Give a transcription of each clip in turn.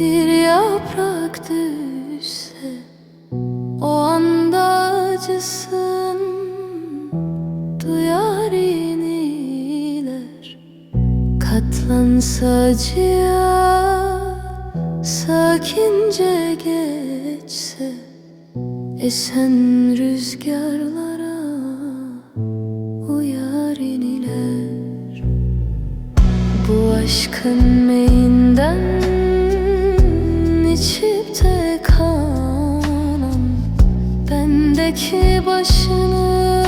bir yaprak düşse O anda acısın duyar iniler. Katlansa acıya sakince geçse Esen rüzgarlara uyar iniler. Bu aşkın meyinden Bendeki başını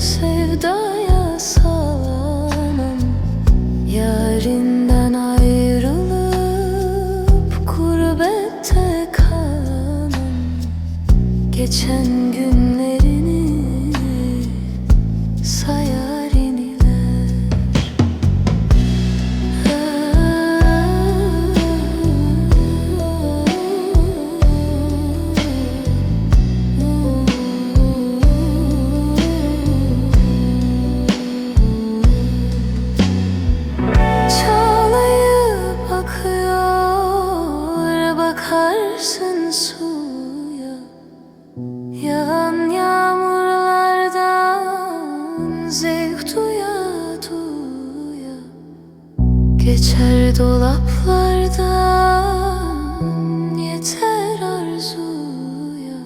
sevdaya salan Yarinden ayrılıp gurbette kalan Geçen günlerini bakarsın suya Yağan yağmurlardan zevk duya duya. Geçer dolaplardan yeter arzuya.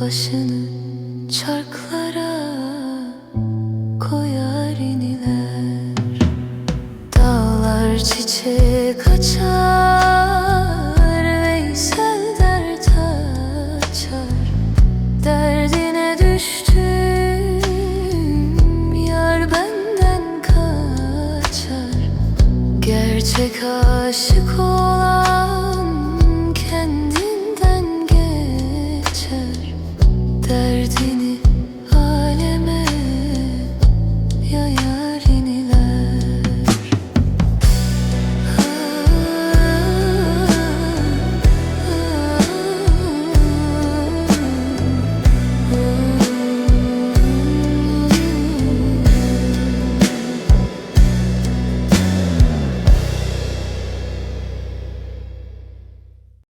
Başını çarklara koyar iniler Gerçek aşık olan